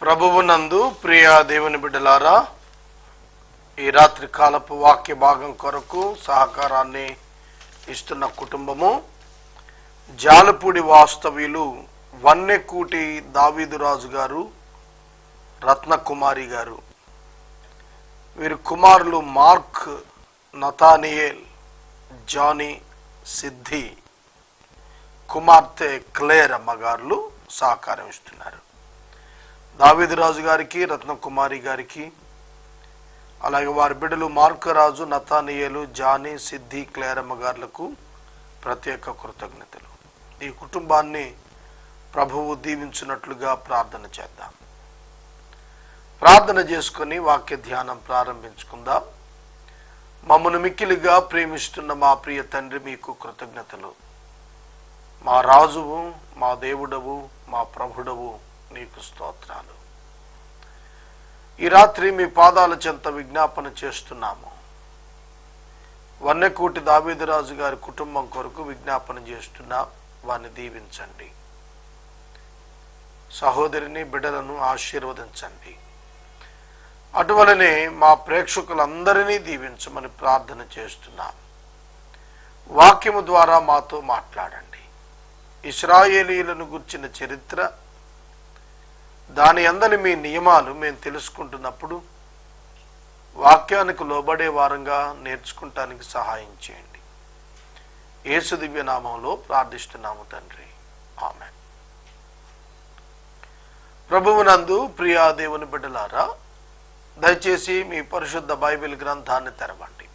ప్రభువునందు ప్రియా దేవుని బిడ్డలారా ఈ రాత్రి కాలపు వాక్య భాగం కొరకు సహకారాన్ని ఇస్తున్న కుటుంబము జాలపూడి వాస్తవ్యులు వన్నెకూటి దావీదురాజు గారు రత్నకుమారి గారు. వీరి కుమారులు మార్క్ నతానియేల్ జానీ సిద్ధి కుమార్తె క్లేర్ అమ్మగారులు సహకారం ఇస్తున్నారు. దావేదిరాజు గారికి రత్నకుమారి గారికి అలాగే వారి బిడ్డలు మార్కరాజు నతానియలు జానీ సిద్ధి క్లేరమ్మ గారులకు ప్రత్యేక కృతజ్ఞతలు. ఈ కుటుంబాన్ని ప్రభువు దీవించినట్లుగా ప్రార్థన చేద్దాం. ప్రార్థన చేసుకుని వాక్య ధ్యానం ప్రారంభించుకుందాం. మమ్మను మిక్కిలిగా ప్రేమిస్తున్న మా ప్రియ తండ్రి మీకు కృతజ్ఞతలు. మా రాజువు మా దేవుడవు మా ప్రభుడవు నీకు స్తోత్రాలు. ఈ రాత్రి మీ పాదాల చెంత విజ్ఞాపన చేస్తున్నాము. వన్నెకూటి దావేదిరాజు గారి కుటుంబం కొరకు విజ్ఞాపన చేస్తున్నా వారిని దీవించండి. సహోదరిని బిడ్డలను ఆశీర్వదించండి. అటువలనే మా ప్రేక్షకులందరినీ దీవించమని ప్రార్థన చేస్తున్నాం. వాక్యము ద్వారా మాతో మాట్లాడండి. ఇస్రాయేలీలను గుర్చిన చరిత్ర దాని అందరి మీ నియమాలు మేము తెలుసుకుంటున్నప్పుడు వాక్యానికి లోబడే వారంగా నేర్చుకుంటానికి సహాయం చేయండి. యేసు దివ్య నామంలో ప్రార్థిస్తున్నాము తండ్రి. ఆమె ప్రభువునందు ప్రియా దేవుని బిడ్డలారా దయచేసి మీ పరిశుద్ధ బైబిల్ గ్రంథాన్ని తెరవండి.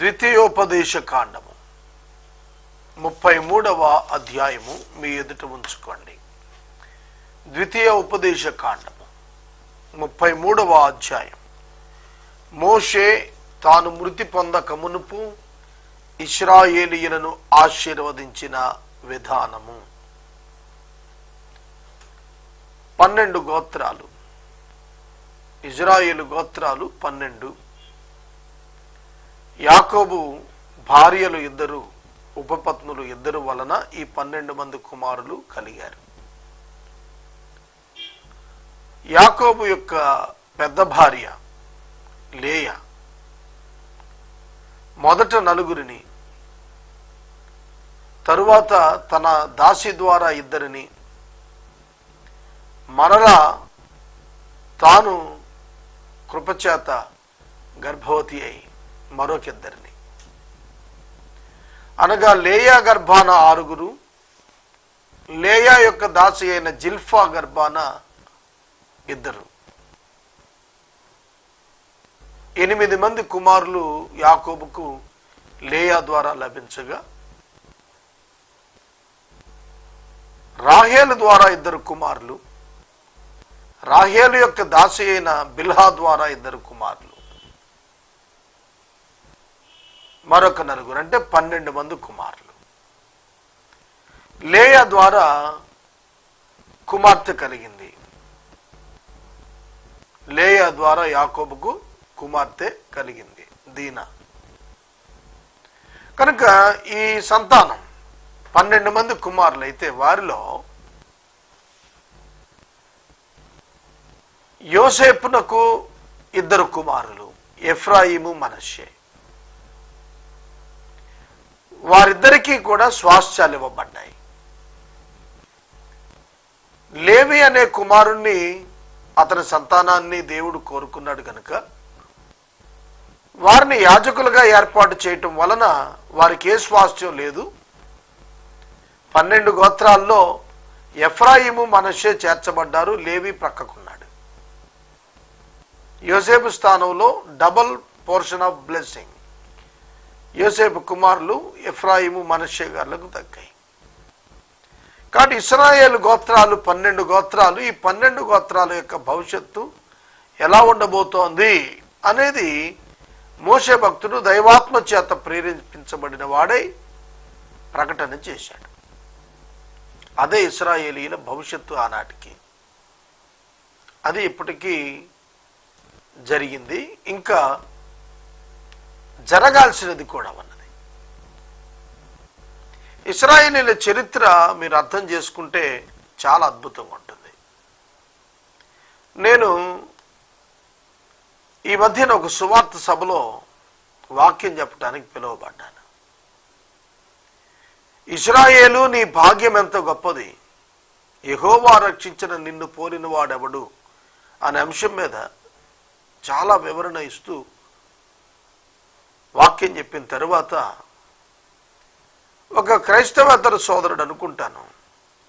ద్వితీయోపదేశ కాండము ముప్పై మూడవ అధ్యాయము మీ ఎదుట ఉంచుకోండి. ద్వితీయ ఉపదేశకాండము ముప్పై మూడవ అధ్యాయం. మోషే తాను మృతి పొందక మునుపు ఇస్రాయేలీయులను ఆశీర్వదించిన విధానము. పన్నెండు గోత్రాలు. ఇజ్రాయేలు గోత్రాలు పన్నెండు. యాకోబు భార్యలు ఇద్దరు ఉపపత్నులు ఇద్దరు వలన ఈ పన్నెండు మంది కుమారులు కలిగారు. యాకోబు యొక్క పెద్ద భార్య లేయ. మొదట నలుగురిని తరువాత తన దాసి ద్వారా ఇద్దరిని మరలా తాను కృపచేత గర్భవతి అయి మరొకిద్దరిని. అనగా లేయా గర్భాన ఆరుగురు లేయా యొక్క దాసి అయిన జిల్ఫా గర్భాన ఇద్దరు. ఎనిమిది మంది కుమారులు యాకోబుకు లేయా ద్వారా లభించగా రాహేలు ద్వారా ఇద్దరు కుమారులు రాహేలు యొక్క దాసి అయిన బిల్హా ద్వారా ఇద్దరు కుమారులు. మరొక నలుగురు అంటే పన్నెండు మంది కుమారులు. లేయా ద్వారా కుమార్తె కలిగింది. లేయా ద్వారా యాకోబుకు కుమార్తె కలిగింది దీనా. కనుక ఈ సంతానం పన్నెండు మంది కుమారులు అయితే వారిలో యోసేపునకు ఇద్దరు కుమారులు ఎఫ్రాయిము మనషే వారిద్దరికీ కూడా స్వాస్థ్యాలు ఇవ్వబడ్డాయి. లేవి అనే కుమారుణ్ణి అతని సంతానాన్ని దేవుడు కోరుకున్నాడు కనుక వారిని యాజకులుగా ఏర్పాటు చేయటం వలన వారికి ఏ స్వాస్థ్యం లేదు. పన్నెండు గోత్రాల్లో ఎఫ్రాయిము మనషే చేర్చబడ్డారు లేవి ప్రక్కకున్నాడు. యోసేపు స్థానంలో డబల్ పోర్షన్ ఆఫ్ బ్లెస్సింగ్. యోసేపు కుమారులు ఎఫ్రాయిము మనషే గారులకు దక్కాయి. కాబట్టి ఇస్రాయేల్ గోత్రాలు పన్నెండు గోత్రాలు ఈ పన్నెండు గోత్రాల యొక్క భవిష్యత్తు ఎలా ఉండబోతోంది అనేది మోసే భక్తుడు దైవాత్మ చేత ప్రేరేపించబడిన వాడై ప్రకటన చేశాడు. అదే ఇస్రాయేలీల భవిష్యత్తు ఆనాటికి. అది ఇప్పటికీ జరిగింది. ఇంకా జరగాల్సినది కూడా ఉన్నది. ఇస్రాయేలీల చరిత్ర మీరు అర్థం చేసుకుంటే చాలా అద్భుతంగా ఉంటుంది. నేను ఈ మధ్యన ఒక సువార్త సభలో వాక్యం చెప్పడానికి పిలువబడ్డాను. ఇస్రాయేలు నీ భాగ్యం ఎంత గొప్పది? యెహోవా రక్షించిన నిన్ను పోలిన వాడెవడు అనే అంశం మీద చాలా వివరణ ఇస్తూ వాక్యం చెప్పిన తర్వాత ఒక క్రైస్తవేతర సోదరుడు అనుకుంటాను.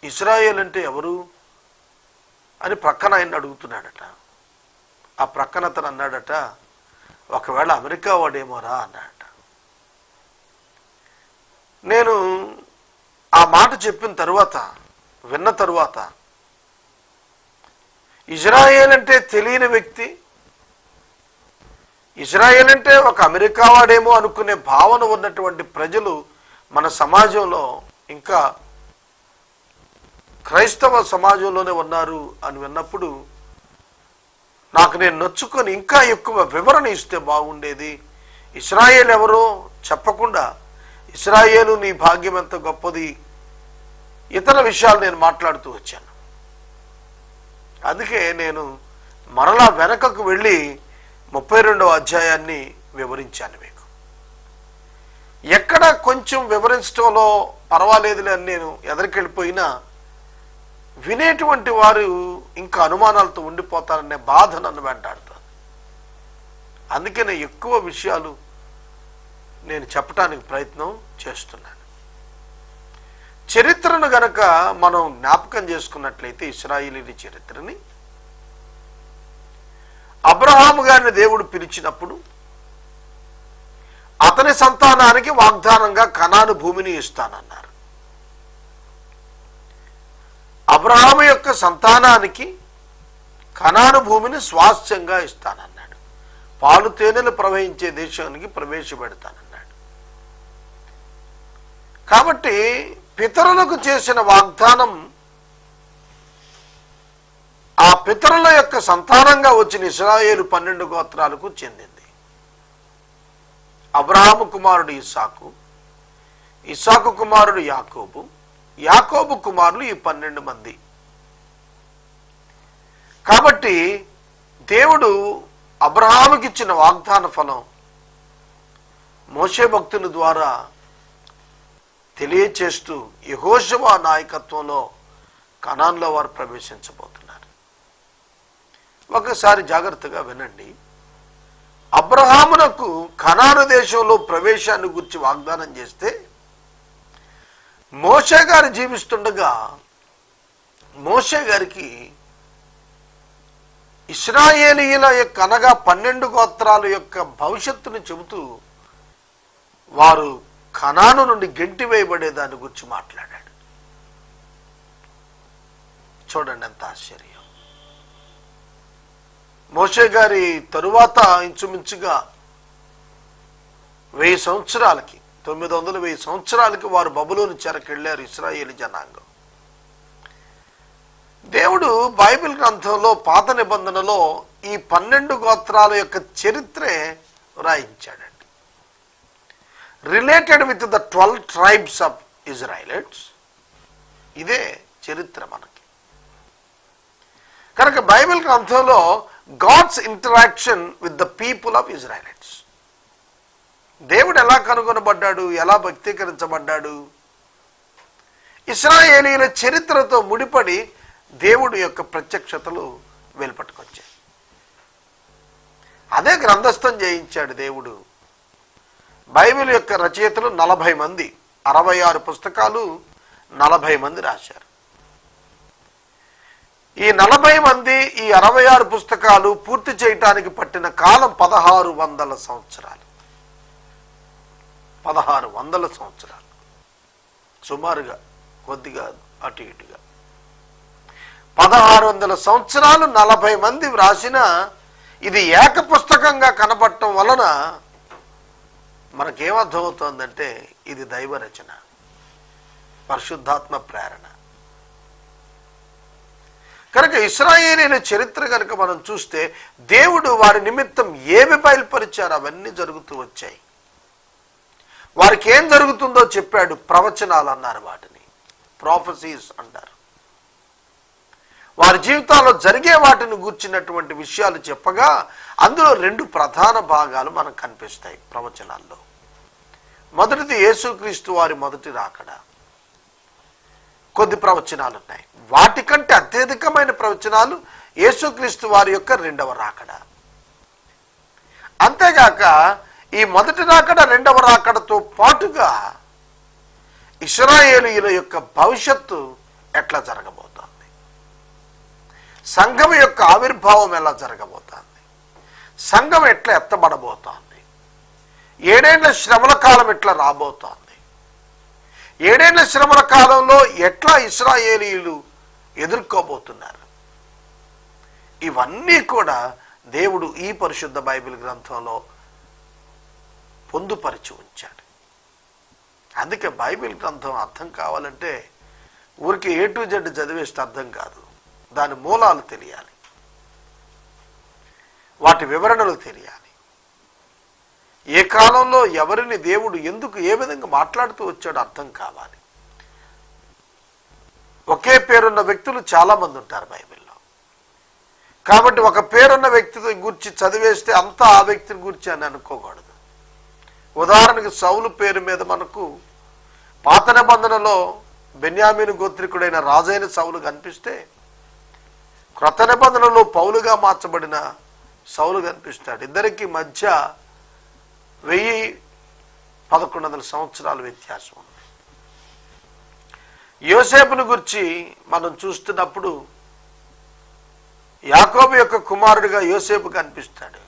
ఇజ్రాయేల్ అంటే ఎవరు? అని ప్రక్కన ఆయన అడుగుతున్నాడట. ఆ ప్రక్కన అతను అన్నాడట ఒకవేళ అమెరికా వాడేమోరా? అన్నాడట. నేను ఆ మాట చెప్పిన తరువాత విన్న తరువాత ఇజ్రాయేల్ అంటే తెలియని వ్యక్తి ఇజ్రాయేల్ అంటే ఒక అమెరికా వాడేమో అనుకునే భావన ఉన్నటువంటి ప్రజలు మన సమాజంలో ఇంకా క్రైస్తవ సమాజంలోనే ఉన్నారు అని విన్నప్పుడు నాకు నేను నొచ్చుకొని ఇంకా ఎక్కువ వివరణ ఇస్తే బాగుండేది. ఇస్రాయేల్ ఎవరో చెప్పకుండా ఇస్రాయేలు నీ భాగ్యం ఎంత గొప్పది? ఇతర విషయాలు నేను మాట్లాడుతూ వచ్చాను. అందుకే నేను మరలా వెనకకు వెళ్ళి ముప్పై రెండవ అధ్యాయాన్ని వివరించాను మీకు. కొంచెం వివరించడంలో పర్వాలేదులే అని నేను ఎదరికెళ్ళిపోయినా వినేటువంటి వారు ఇంకా అనుమానాలతో ఉండిపోతారనే బాధ నన్ను వెంటాడుతుంది. అందుకే ఎక్కువ విషయాలు నేను చెప్పటానికి ప్రయత్నం చేస్తున్నాను. చరిత్రను గనక మనం జ్ఞాపకం చేసుకున్నట్లయితే ఇస్రాయిలీని చరిత్రని అబ్రహాము గారిని దేవుడు పిలిచినప్పుడు అతని సంతానానికి వాగ్దానంగా కనాను భూమిని ఇస్తానన్నారు. అబ్రహాము యొక్క సంతానానికి కనాను భూమిని స్వాస్థ్యంగా ఇస్తానన్నాడు. పాలు తేనెలు ప్రవహించే దేశానికి ప్రవేశపెడతానన్నాడు. కాబట్టి పితరులకు చేసిన వాగ్దానం ఆ పితరుల యొక్క సంతానంగా వచ్చిన ఇస్రాయేలు పన్నెండు గోత్రాలకు చెందింది. అబ్రహాము కుమారుడు ఇస్సాకు ఇస్సాకు కుమారుడు యాకోబు యాకోబు కుమారులు ఈ పన్నెండు మంది. కాబట్టి దేవుడు అబ్రహాముకి ఇచ్చిన వాగ్దాన ఫలం మోషే భక్తుని ద్వారా తెలియచేస్తూ యహోశవ నాయకత్వంలో కణాన్లో వారు ప్రవేశించబోతున్నారు. ఒకసారి జాగ్రత్తగా వినండి. అబ్రహామునకు కనాను దేశంలో ప్రవేశాన్ని గురించి వాగ్దానం చేస్తే మోషే గారు జీవిస్తుండగా మోషే గారికి ఇస్రాయేలీల యొక్క అనగా పన్నెండు గోత్రాల యొక్క భవిష్యత్తును చెబుతూ వారు కణాను నుండి గెంటి వేయబడే దాని గురించి మాట్లాడాడు. చూడండి ఎంత ఆశ్చర్యం. మోషే గారి తరువాత ఇంచుమించుగా వెయ్యి సంవత్సరాలకి తొమ్మిది వందల వెయ్యి సంవత్సరాలకి వారు బబులోని చెరకెళ్ళారు ఇస్రాయేల్ జనాంగం. దేవుడు బైబిల్ గ్రంథంలో పాత నిబంధనలో ఈ పన్నెండు గోత్రాల యొక్క చరిత్రే రాయించాడండి. Related with the twelve tribes of Israelites ఇదే చరిత్ర మనకి. కనుక బైబిల్ గ్రంథంలో God's interaction with the people of Israelites దేవుడు ఎలా కనుగొనబడ్డాడు? ఎలా భక్తీకరించబడ్డాడు ఇస్రాయేలీల చరిత్రతో ముడిపడి దేవుడు యొక్క ప్రత్యక్షతలు వెలుపట్టుకొచ్చాయి. అదే గ్రంథస్థం చేయించాడు దేవుడు. బైబిల్ యొక్క రచయితలు నలభై మంది అరవై ఆరు పుస్తకాలు నలభై మంది రాశారు. ఈ నలభై మంది ఈ అరవై ఆరు పుస్తకాలు పూర్తి చేయటానికి పట్టిన కాలం పదహారు వందల సంవత్సరాలు. పదహారు వందల సంవత్సరాలు. సుమారుగా కొద్దిగా అటు ఇటుగా. పదహారు వందల సంవత్సరాలు నలభై మంది వ్రాసిన ఇది ఏక పుస్తకంగా కనపడటం వలన మనకేమర్థమవుతోందంటే ఇది దైవ రచన పరిశుద్ధాత్మ ప్రేరణ. కనుక ఇస్రాయేలీల చరిత్ర కనుక మనం చూస్తే దేవుడు వారి నిమిత్తం ఏమి బయలుపరిచారు అవన్నీ జరుగుతూ వచ్చాయి. వారికి ఏం జరుగుతుందో చెప్పాడు ప్రవచనాలు అన్నారు వాటిని. ప్రాఫెసీస్ అంటారు. వారి జీవితాల్లో జరిగే వాటిని గూర్చినటువంటి విషయాలు చెప్పగా అందులో రెండు ప్రధాన భాగాలు మనకు కనిపిస్తాయి ప్రవచనాల్లో. మొదటిది యేసుక్రీస్తు వారి మొదటి రాకడా. కొద్ది ప్రవచనాలు ఉన్నాయి వాటికంటే అత్యధికమైన ప్రవచనాలు యేసుక్రీస్తు వారి యొక్క రెండవ రాకడ. అంతేగాక ఈ మొదటి రాకడ రెండవ రాకడతో పాటుగా ఇస్రాయేలీల యొక్క భవిష్యత్తు ఎట్లా జరగబోతోంది? సంఘం యొక్క ఆవిర్భావం ఎలా జరగబోతోంది? సంఘం ఎట్లా ఎత్తబడబోతోంది? ఏడేళ్ళ శ్రమల కాలం ఎట్లా రాబోతోంది? ఏడేళ్ళ శ్రమల కాలంలో ఎట్లా ఇస్రాయేలీలు ఎదుర్కోబోతున్నారు? ఇవన్నీ కూడా దేవుడు ఈ పరిశుద్ధ బైబిల్ గ్రంథంలో పొందుపరిచి ఉంచాడు. అందుకే బైబిల్ గ్రంథం అర్థం కావాలంటే ఊరికి ఏ టు జెడ్ చదివేస్తే అర్థం కాదు. దాని మూలాలు తెలియాలి. వాటి వివరణలు తెలియాలి. ఏ కాలంలో ఎవరిని దేవుడు ఎందుకు ఏ విధంగా మాట్లాడుతూ వచ్చాడో అర్థం కావాలి. ఒకే పేరున్న వ్యక్తులు చాలా మంది ఉంటారు బైబిల్లో. కాబట్టి ఒక పేరున్న వ్యక్తి గురించి చదివేస్తే అంతా ఆ వ్యక్తిని గురించి అని అనుకోకూడదు. ఉదాహరణకి సౌలు పేరు మీద మనకు పాత నిబంధనలో బెన్యామీని గోత్రికుడైన రాజైన సౌలు కనిపిస్తే క్రొత్త నిబంధనలో పౌలుగా మార్చబడిన సౌలు కనిపిస్తాడు. ఇద్దరికి మధ్య వెయ్యి పదకొండు వందల సంవత్సరాల వ్యత్యాసం ఉంది. యోసేపును గురించి మనం చూస్తున్నప్పుడు యాకోబు యొక్క కుమారుడిగా యోసేపు కనిపిస్తాడు.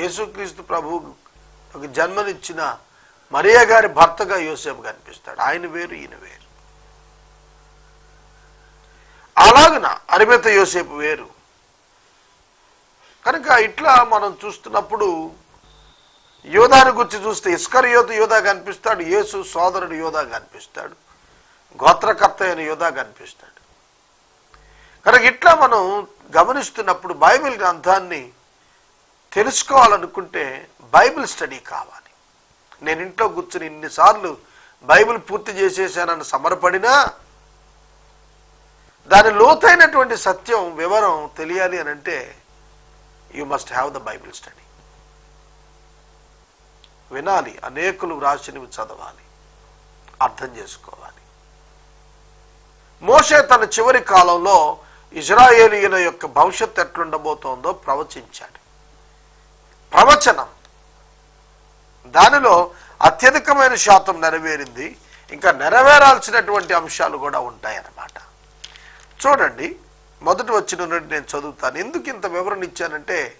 యేసుక్రీస్తు ప్రభు ఒక జన్మనిచ్చిన మరియా గారి భర్తగా యోసేపు కనిపిస్తాడు. ఆయన వేరు ఈయన వేరు. అలాగున అరిమిత యోసేపు వేరు. కనుక ఇట్లా మనం చూస్తున్నప్పుడు యోధాని గురించి చూస్తే ఇస్కర్ యోధ యోధా కనిపిస్తాడు యేసు సోదరుడు యోధా కనిపిస్తాడు గోత్రకర్త అయిన యోధా కనిపిస్తాడు. కనుక ఇట్లా మనం గమనిస్తున్నప్పుడు బైబిల్ గ్రంథాన్ని తెలుసుకోవాలనుకుంటే బైబిల్ స్టడీ కావాలి. నేను ఇంట్లో కూర్చుని ఇన్నిసార్లు బైబిల్ పూర్తి చేసేసానని సమరపడినా దాని లోతైనటువంటి సత్యం వివరం తెలియాలి అని అంటే you must have the Bible study వినాలి. అనేకులు వ్రాసినవి చదవాలి. అర్థం చేసుకోవాలి. మోషే తన చివరి కాలంలో ఇజ్రాయేలీయుల యొక్క భవిష్యత్తు ఎట్లుండబోతోందో ప్రవచించాడు. ప్రవచనం. దానిలో అత్యధికమైన శాతం నెరవేరింది. ఇంకా నెరవేరాల్సినటువంటి అంశాలు కూడా ఉంటాయన్నమాట. చూడండి. మొదటి వచ్చిన నుండి నేను చదువుతాను. ఎందుకు ఇంత వివరణ ఇచ్చానంటే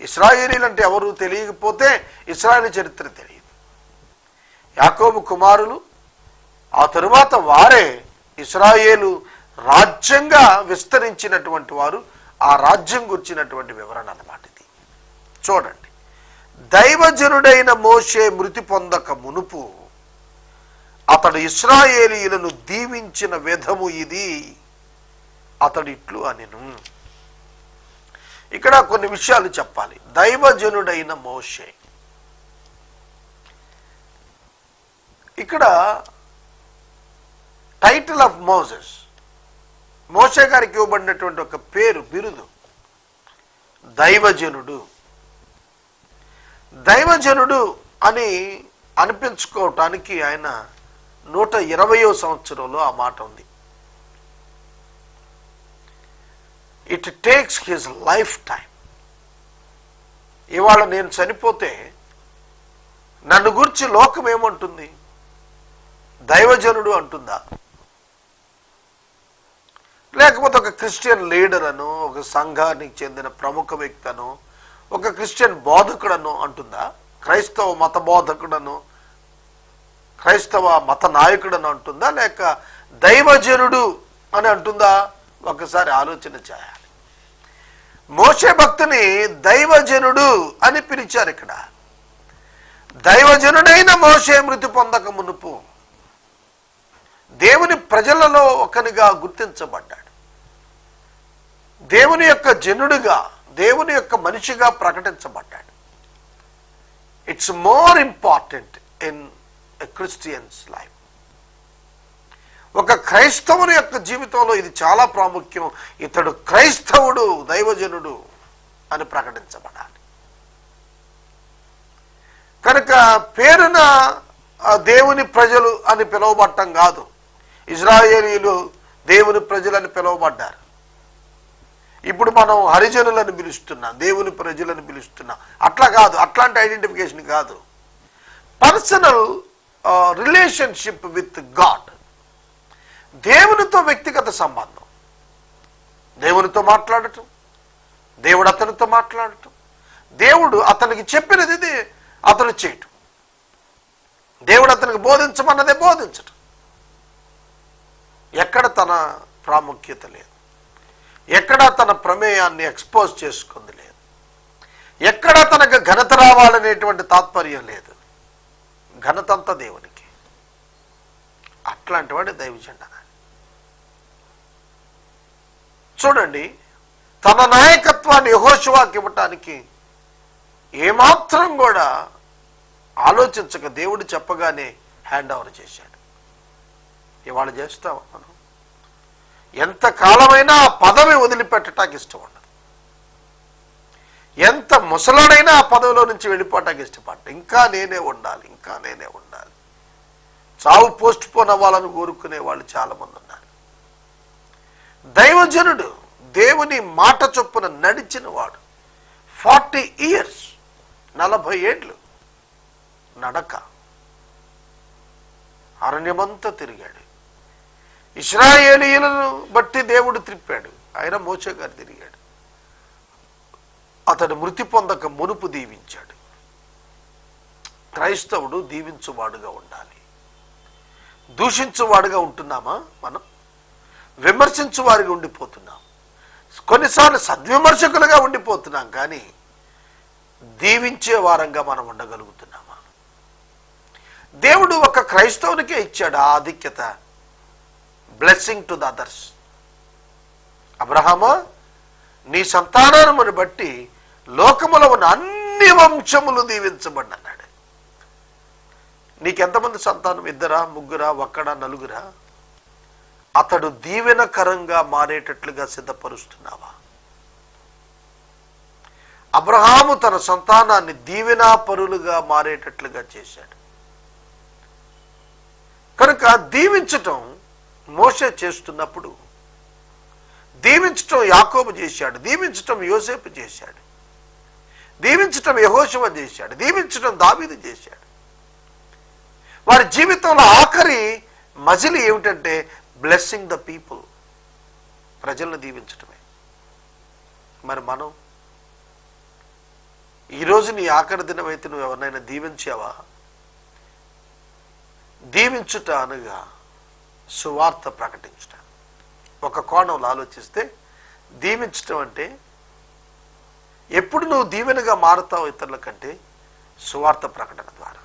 ఇస్రాయేలీలు అంటే ఎవరు తెలియకపోతే ఇస్రాయేల్ చరిత్ర తెలియదు. యాకోబు కుమారులు ఆ తరువాత వారే ఇస్రాయేలు రాజ్యంగా విస్తరించినటువంటి వారు ఆ రాజ్యం గుర్చినటువంటి వివరణ అన్నమాట ఇది. చూడండి. దైవజనుడైన మోషే మృతి పొందక మునుపు అతడు ఇస్రాయేలీలను దీవించిన విధము ఇది. అతడిట్లు అనిను. ఇక్కడ కొన్ని విషయాలు చెప్పాలి. దైవజనుడైన మోషే. ఇక్కడ టైటిల్ ఆఫ్ మోజెస్ మోషే గారికి ఇవ్వబడినటువంటి ఒక పేరు బిరుదు. దైవజనుడు. దైవజనుడు అని అనిపించుకోవటానికి ఆయన నూట ఇరవయో సంవత్సరంలో ఆ మాట ఉంది. It takes his life time ఇవాళ నేను చనిపోతే నన్ను గురించి లోకం ఏమంటుంది? దైవజనుడు అంటుందా? లేకపోతే ఒక క్రిస్టియన్ లీడర్ అను ఒక సంఘానికి చెందిన ప్రముఖ వ్యక్తి అను ఒక క్రిస్టియన్ బోధకుడను అంటుందా? క్రైస్తవ మత బోధకుడను క్రైస్తవ మత నాయకుడను అంటుందా? లేక దైవజనుడు అని అంటుందా? ఒకసారి ఆలోచన చేయాలి. మోసే భక్తుని దైవజనుడు అని పిలిచారు ఇక్కడ. దైవజనుడైన మోసే మృతి పొందక మునుపు దేవుని ప్రజలలో ఒకనిగా గుర్తించబడ్డాడు. దేవుని యొక్క జనుడుగా దేవుని యొక్క మనిషిగా ప్రకటించబడ్డాడు. It's more important in a Christian's life క్రైస్తవుని యొక్క జీవితంలో ఇది చాలా ప్రాముఖ్యం. ఇతడు క్రైస్తవుడు దైవజనుడు అని ప్రకటించబడాలి. కనుక పేరున దేవుని ప్రజలు అని పిలువబడటం కాదు. ఇజ్రాయేలీలు దేవుని ప్రజలని పిలువబడ్డారు. ఇప్పుడు మనం హరిజనులను పిలుస్తున్నాం దేవుని ప్రజలను పిలుస్తున్నాం. అట్లా కాదు అట్లాంటి ఐడెంటిఫికేషన్ కాదు. Personal relationship with God. దేవునితో వ్యక్తిగత సంబంధం. దేవునితో మాట్లాడటం దేవుడు అతనితో మాట్లాడటం దేవుడు అతనికి చెప్పినది ఇది అతను చేయటం. దేవుడు అతనికి బోధించమన్నదే బోధించటం. ఎక్కడ తన ప్రాముఖ్యత లేదు. ఎక్కడ తన ప్రమేయాన్ని ఎక్స్పోజ్ చేసుకుంది లేదు. ఎక్కడ తనకు ఘనత రావాలనేటువంటి తాత్పర్యం లేదు. ఘనతంతా దేవునికి. అట్లాంటి వాడే దైవజెండ చూడండి తన నాయకత్వాన్ని యహోశివాకి ఇవ్వటానికి ఏమాత్రం కూడా ఆలోచించక దేవుడు చెప్పగానే హ్యాండ్ ఓవర్ చేశాడు. ఇవాళ చేస్తావా మనం. ఎంత కాలమైనా ఆ పదవి వదిలిపెట్టడానికి ఇష్టం ఉండదు. ఎంత ముసలాడైనా ఆ పదవిలో నుంచి వెళ్ళిపోవటానికి ఇష్టపడ్డ. ఇంకా నేనే ఉండాలి ఇంకా నేనే ఉండాలి. చావు పోస్ట్ పోన్ అవ్వాలని కోరుకునే వాళ్ళు చాలా మంది ఉన్నారు. దైవజనుడు దేవుని మాట చొప్పున నడిచిన వాడు ఫార్టీ ఇయర్స్ నలభై ఏండ్లు నడక. అరణ్యమంతా తిరిగాడు. ఇస్రాయేలీలను బట్టి దేవుడు త్రిప్పాడు. ఆయన మోచే గారు తిరిగాడు. అతడు మృతి పొందక మునుపు దీవించాడు. క్రైస్తవుడు దీవించువాడుగా ఉండాలి. దూషించువాడుగా ఉంటున్నామా మనం? విమర్శించు వారిగా ఉండిపోతున్నాం. కొన్నిసార్లు సద్విమర్శకులుగా ఉండిపోతున్నాం కానీ దీవించే వారంగా మనం ఉండగలుగుతున్నామా? దేవుడు ఒక క్రైస్తవునికే ఇచ్చాడు ఆ ఆధిక్యత. బ్లెస్సింగ్ టు ద అదర్స్ అబ్రహమా నీ సంతానమును బట్టి లోకములో ఉన్న అన్ని వంశములు దీవించబడి నీకెంతమంది సంతానం? ఇద్దరా ముగ్గురా ఒక్కడా నలుగురా? అతడు దీవెనకరంగా మారేటట్లుగా సిద్ధపరుస్తున్నావా? అబ్రహాము తన సంతానాన్ని దీవెనాపరులుగా మారేటట్లుగా చేశాడు. కనుక దీవించటం మోసే చేస్తున్నప్పుడు దీవించటం యాకోబు చేశాడు దీవించటం యోసేపు చేశాడు దీవించటం యహోశివ చేశాడు దీవించటం దావీదు చేశాడు. వారి జీవితంలో ఆఖరి మజిలి ఏమిటంటే బ్లెస్సింగ్ ద పీపుల్ ప్రజలను దీవించటమే. మరి మనం ఈరోజు నీ ఆఖరి దినం అయితే నువ్వు ఎవరినైనా దీవించావా? దీవించుట అనగా సువార్త ప్రకటించుట. ఒక కోణంలో ఆలోచిస్తే దీవించటం అంటే ఎప్పుడు నువ్వు దీవెనగా మారుతావు ఇతరుల కంటే సువార్త ప్రకటన ద్వారా.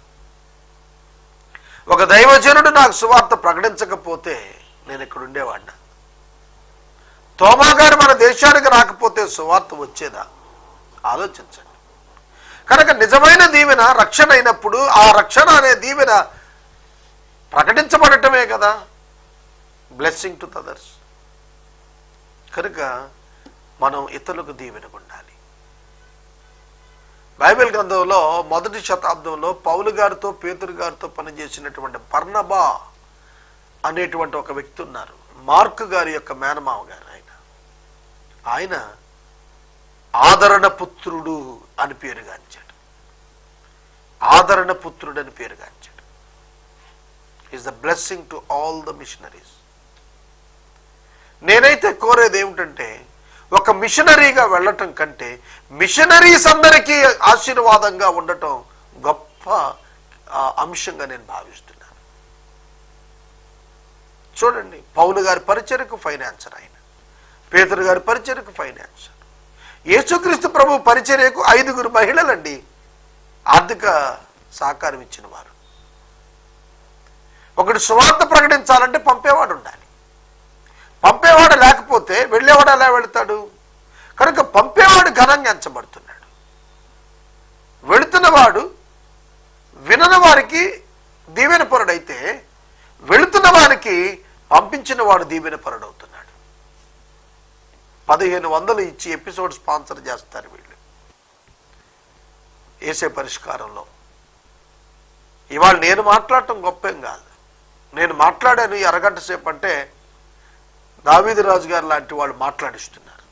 ఒక దైవజనుడు నాకు సువార్త ప్రకటించకపోతే నేను ఇక్కడ ఉండేవాడిన. తోమా గారు మన దేశానికి రాకపోతే సువార్త వచ్చేదా? ఆలోచించండి. కనుక నిజమైన దీవెన రక్షణ అయినప్పుడు ఆ రక్షణ అనే దీవెన ప్రకటించబడటమే కదా. బ్లెస్సింగ్ టు అదర్స్ కనుక మనం ఇతరులకు దీవెనకుండాలి బైబిల్ గ్రంథంలో మొదటి శతాబ్దంలో పౌలు గారితో పేతురు గారితో పనిచేసినటువంటి బర్నబా అనేటువంటి ఒక వ్యక్తి ఉన్నారు. మార్క్ గారి యొక్క మేనమావ గారు ఆయన. ఆయన ఆదరణ పుత్రుడు అని పేరుగాంచాడు ఆదరణ పుత్రుడు అని పేరుగాంచాడు is the blessing to all the missionaries నేనైతే కోరేది ఏమిటంటే ఒక మిషనరీగా వెళ్ళటం కంటే మిషనరీస్ అందరికీ ఆశీర్వాదంగా ఉండటం గొప్ప అంశంగా నేను భావిస్తున్నాను. చూడండి పౌలు గారి పరిచయకు ఫైనాన్సర్ ఆయన. పేదరు గారి పరిచయకు ఫైనాన్సర్. యేసుక్రీస్తు ప్రభు పరిచర్యకు ఐదుగురు మహిళలండి. ఆర్థిక సహకారం ఇచ్చిన వారు. ఒకటి సువార్త ప్రకటించాలంటే పంపేవాడు ఉండాలి. పంపేవాడు లేకపోతే వెళ్ళేవాడు ఎలా వెళతాడు? కనుక పంపేవాడు ఘనంగా ఎంచబడుతున్నాడు. వెళుతున్నవాడు వినని వారికి దీవెన పరుడైతే వెళుతున్న వారికి పంపించిన వాడు దీవెన పరుడవుతున్నాడు పదిహేను వందలు ఇచ్చి ఎపిసోడ్ స్పాన్సర్ చేస్తారు వీళ్ళు. వేసే పరిష్కారంలో. ఇవాళ నేను మాట్లాడటం గొప్పం కాదు. నేను మాట్లాడాను ఈ అరగంట సేపు అంటే దావీదు రాజు గారు లాంటి వాళ్ళు మాట్లాడిస్తున్నారు.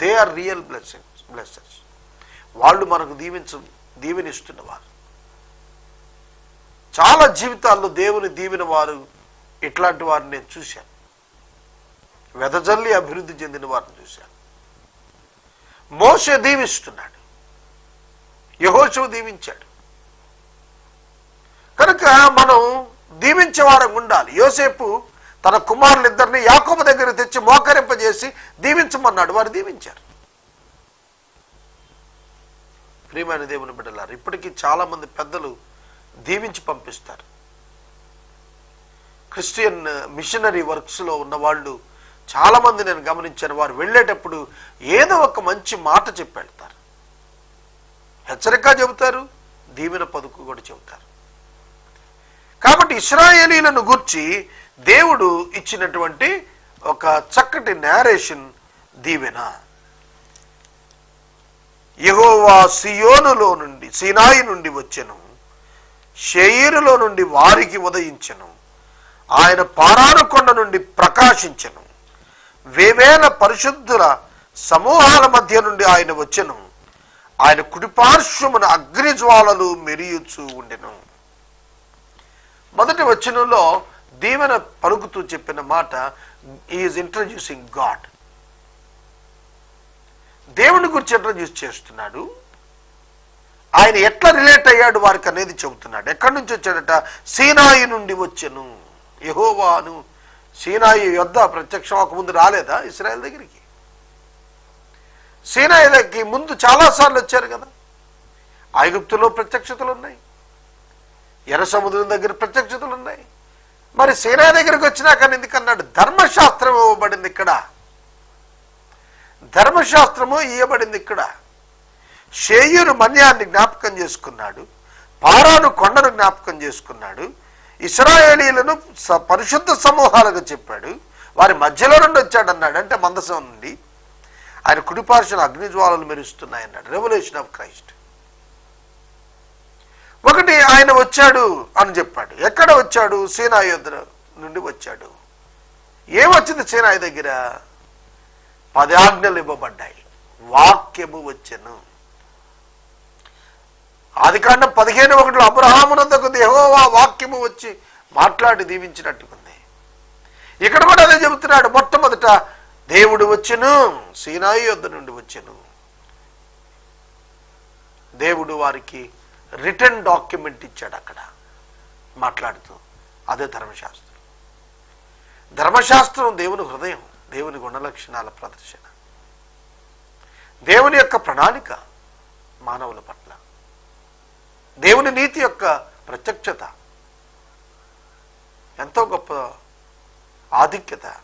They are real blessings blessers వాళ్ళు మనకు దీవించ దీవెనిస్తున్నవారు చాలా జీవితాల్లో దేవుని దీవిన వారు ఇట్లాంటి వారిని నేను చూశాను. వెదజల్లి అభివృద్ధి చెందిన వారిని చూశాను. మోస దీవిస్తున్నాడు. యహోశవ దీవించాడు. కనుక మనం దీవించే వారం ఉండాలి. యోసేపు తన కుమారులిద్దరిని యాకోబ దగ్గర తెచ్చి మోకరింపజేసి దీవించమన్నాడు. వారు దీవించారు. ప్రియమైన దేవుని బిడ్డలారు ఇప్పటికీ చాలా మంది పెద్దలు దీవించి పంపిస్తారు. క్రిస్టియన్ మిషనరీ వర్క్స్లో ఉన్న వాళ్ళు చాలా మంది నేను గమనించాను వారు వెళ్ళేటప్పుడు ఏదో ఒక మంచి మాట చెప్పి వెళ్తారు. హెచ్చరిక చెబుతారు దీవెన పదుకు కూడా చెబుతారు. కాబట్టి ఇస్రాయేలీలను గూర్చి దేవుడు ఇచ్చినటువంటి ఒక చక్కటి నేరేషన్ దీవెన. యహోవా సియోనులో నుండి సినాయి నుండి వచ్చెను. షేయిరులో నుండి వారికి ఉదయించెను. ఆయన పారానుకొండ నుండి ప్రకాశించెను. వేవేల పరిశుద్ధుల సమూహాల మధ్య నుండి ఆయన వచ్చెను. ఆయన కుడిపార్శ్వమున అగ్నిజ్వాలలు మెరియుచూ ఉండెను. మొదటి వచనంలో దీవెన పలుకుతూ చెప్పిన మాట ఈజ్ ఇంట్రడ్యూసింగ్ గాడ్ దేవుని గురించి ఇంట్రడ్యూస్ చేస్తున్నాడు. ఆయన ఎట్లా రిలేట్ అయ్యాడు వారికి అనేది చెబుతున్నాడు. ఎక్కడి నుంచి వచ్చాడట? సీనాయి నుండి వచ్చెను. యహోవాను. సీనాయి యొద్ద ప్రత్యక్షం ఒక ముందు రాలేదా? ఇస్రాయల్ దగ్గరికి. సీనాయి దగ్గరికి ముందు చాలాసార్లు వచ్చారు కదా. ఐగుప్తులో ప్రత్యక్షతలు ఉన్నాయి. ఎర్ర సముద్రం దగ్గర ప్రత్యక్షతలు ఉన్నాయి. మరి సేనా దగ్గరికి వచ్చినా కానీ ఎందుకన్నాడు? ధర్మశాస్త్రం ఇవ్వబడింది ఇక్కడ. ధర్మశాస్త్రము ఇవ్వబడింది ఇక్కడ. షేయురు మన్యాన్ని జ్ఞాపకం చేసుకున్నాడు. పారాను కొండను జ్ఞాపకం చేసుకున్నాడు. ఇస్రాయేలీలను పరిశుద్ధ సమూహాలుగా చెప్పాడు. వారి మధ్యలో నుండి వచ్చాడు అన్నాడు అంటే మందసం నుండి. ఆయన కుడిపార్శ్వన అగ్నిజ్వాలలు మెరుస్తున్నాయి అన్నాడు రెవల్యూషన్ ఆఫ్ క్రైస్ట్ ఒకటి ఆయన వచ్చాడు అని చెప్పాడు. ఎక్కడ వచ్చాడు? సీనాయి యొద్ద నుండి వచ్చాడు. ఏమొచ్చింది సీనాయి దగ్గర? పది ఆజ్ఞలు ఇవ్వబడ్డాయి. వాక్యము వచ్చను. ఆది కాండం పదిహేను ఒకటిలో అబ్రహామునందకు దేహోవా వాక్యము వచ్చి మాట్లాడి దీవించినట్టుకుంది. ఇక్కడ కూడా అదే చెబుతున్నాడు. మొట్టమొదట దేవుడు వచ్చెను సీనాయి యొద్ద నుండి వచ్చెను. దేవుడు వారికి రిటర్న్ డాక్యుమెంట్ ఇచ్చాడు అక్కడ. మాట్లాడుతూ అదే ధర్మశాస్త్రం. ధర్మశాస్త్రం దేవుని హృదయం దేవుని గుణలక్షణాల ప్రదర్శన. దేవుని యొక్క ప్రణాళిక మానవుల పట్ల. దేవుని నీతి యొక్క ప్రత్యక్షత. ఎంతో గొప్ప ఆధిక్యత.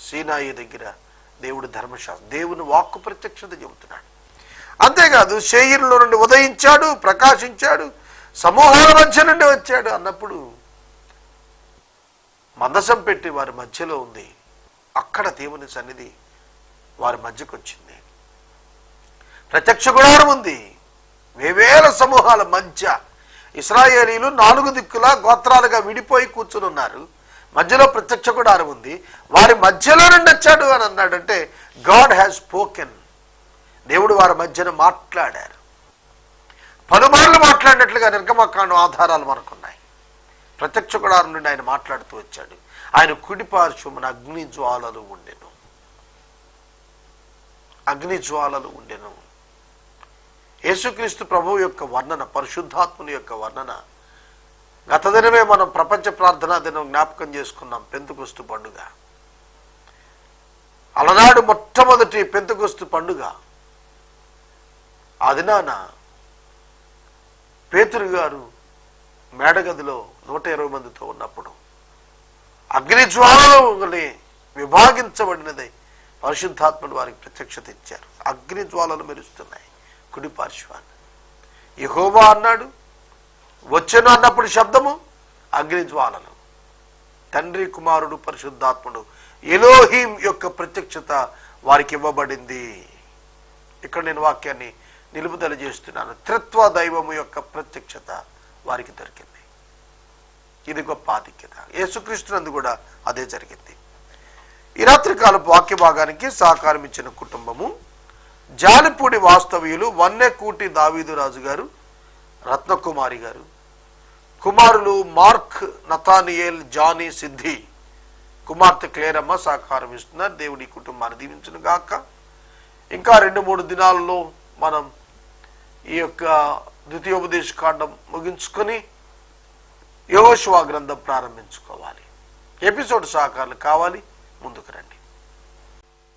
సీనాయి దగ్గర దేవుడు ధర్మశాస్త్రం దేవుని వాక్కు ప్రత్యక్షత చెబుతున్నాడు. అంతేకాదు షేయిర్లో నుండి ఉదయించాడు ప్రకాశించాడు సమూహాల మధ్య నుండి వచ్చాడు అన్నప్పుడు మందసం పెట్టి వారి మధ్యలో ఉంది. అక్కడ దేవుని సన్నిధి వారి మధ్యకు వచ్చింది. ప్రత్యక్ష గుడారం ఉంది. వేవేల సమూహాల మధ్య ఇస్రాయేలీలు నాలుగు దిక్కులా గోత్రాలుగా విడిపోయి కూర్చుని ఉన్నారు. మధ్యలో ప్రత్యక్ష గుడారం ఉంది. వారి మధ్యలో నుండి వచ్చాడు అని అన్నాడంటే గాడ్ హ్యాస్ స్పోకెన్ దేవుడు వారి మధ్యన మాట్లాడారు. పలుమార్లు మాట్లాడినట్లుగా నిర్గమకాండం ఆధారాలు మనకున్నాయి. ప్రత్యక్ష గుడారం నుండి ఆయన మాట్లాడుతూ వచ్చాడు. ఆయన కుడి అగ్ని జ్వాలలు ఉండెను. అగ్ని జ్వాలలు ఉండెను. యేసుక్రీస్తు ప్రభువు యొక్క వర్ణన పరిశుద్ధాత్ముని యొక్క వర్ణన గత దినమే మనం ప్రపంచ ప్రార్థనా దినం జ్ఞాపకం చేసుకున్నాం పెంతుకొస్తు పండుగ. అలనాడు మొట్టమొదటి పెంతుకొస్తు పండుగ. అదినాన పేతురు గారు మేడగదిలో నూట ఇరవై మందితో ఉన్నప్పుడు అగ్ని జ్వాలలో వలె పరిశుద్ధాత్మడు వారికి ప్రత్యక్షత ఇచ్చారు. అగ్ని జ్వాలలు మెరుస్తున్నాయి కుడి పార్శ్వాన్ని. యహోవా అన్నాడు వచ్చను అన్నప్పుడు శబ్దము అగ్ని జ్వాలలు. తండ్రి కుమారుడు పరిశుద్ధాత్ముడు ఎలోహీం యొక్క ప్రత్యక్షత వారికి ఇవ్వబడింది. ఇక్కడ నేను వాక్యాన్ని నిలుపుదల చేస్తున్నాను. త్రిత్వ దైవము యొక్క ప్రత్యక్షత వారికి దొరికింది. ఇది గొప్ప ఆధిక్యత. యేసుక్రీస్తునందు కూడా అదే జరిగింది. ఈ రాత్రి కాలపు వాక్య భాగానికి సహకారం ఇచ్చిన కుటుంబము జాలిపూడి వాస్తవ్యులు వన్నెకూటి దావీదు రాజు గారు రత్నకుమారి గారు కుమారులు మార్క్ నతానియేల్ జానీ సిద్ధి కుమార్తె క్లేరమ్మ సహకారం ఇస్తున్నారు. దేవుడి కుటుంబాన్ని దీవించును గాక ఇంకా రెండు మూడు దినాల్లో మనం ఈ యొక్క ద్వితీయోపదేశ కాండం ముగించుకొని యోగశివా గ్రంథం ప్రారంభించుకోవాలి. ఎపిసోడ్ సహకారాలు కావాలి. ముందుకు రండి.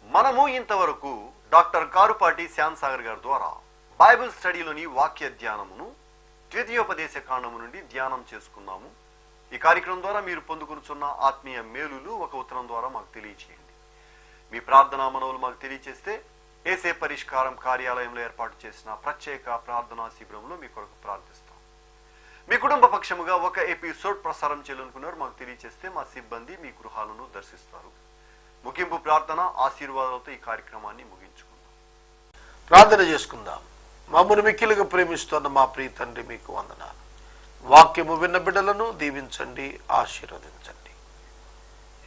మనము ఇంతవరకు డాక్టర్ కారుపాటి శ్యామ్ సాగర్ గారి ద్వారా బైబిల్ స్టడీలోని వాక్య ధ్యానమును ద్వితీయోపదేశ కాండము నుండి ధ్యానం చేసుకున్నాము. ఈ కార్యక్రమం ద్వారా మీరు పొందుకునుచున్న ఆత్మీయ మేలులు ఒక ఉత్తరం ద్వారా మాకు తెలియచేయండి. మీ ప్రార్థనా మనవులు మాకు తెలియచేస్తే ఏసే పరిష్కారం కార్యాలయంలో ఏర్పాటు చేసిన ప్రత్యేక ప్రార్థనా శిబిరంలో మీ కొరకు ప్రార్థిస్తాం. మీ కుటుంబ పక్షముగా ఒక ఎపిసోడ్ ప్రసారం చేయాలనుకున్నారు మాకు తెలియచేస్తే మా సిబ్బంది మీ గృహాలను దర్శిస్తారు. ముగింపు ప్రార్థన ఆశీర్వాదాలతో ఈ కార్యక్రమాన్ని ముగించుకుందాం. ప్రార్థన చేసుకుందాం. మమ్మల్ని మిక్కిలుగా ప్రేమిస్తున్న మా ప్రియ తండ్రి మీకు వందనాలు. వాక్యము విన్న బిడ్డలను దీవించండి ఆశీర్వదించండి.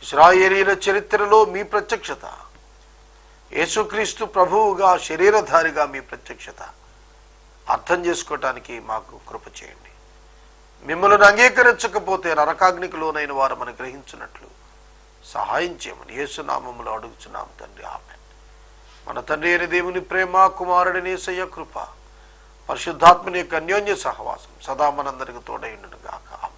ఇస్రాయేలీల చరిత్రలో మీ ప్రత్యక్షత యేసుక్రీస్తు ప్రభువుగా శరీరధారిగా మీ ప్రత్యక్షత. అర్థం చేసుకోవటానికి మాకు కృప చేయండి. మిమ్మల్ని అంగీకరించకపోతే నరకాగ్నికి లోనైన వారు మనం గ్రహించినట్లు సహాయం చేయమని యేసునామంలో అడుగుతున్నాం తండ్రి. ఆమె మన తండ్రి అయిన దేవుని ప్రేమ కుమారుడిని సయ్య కృప పరిశుద్ధాత్మని యొక్క అన్యోన్య సహవాసం సదా మనందరికి తోడైండును ఆమె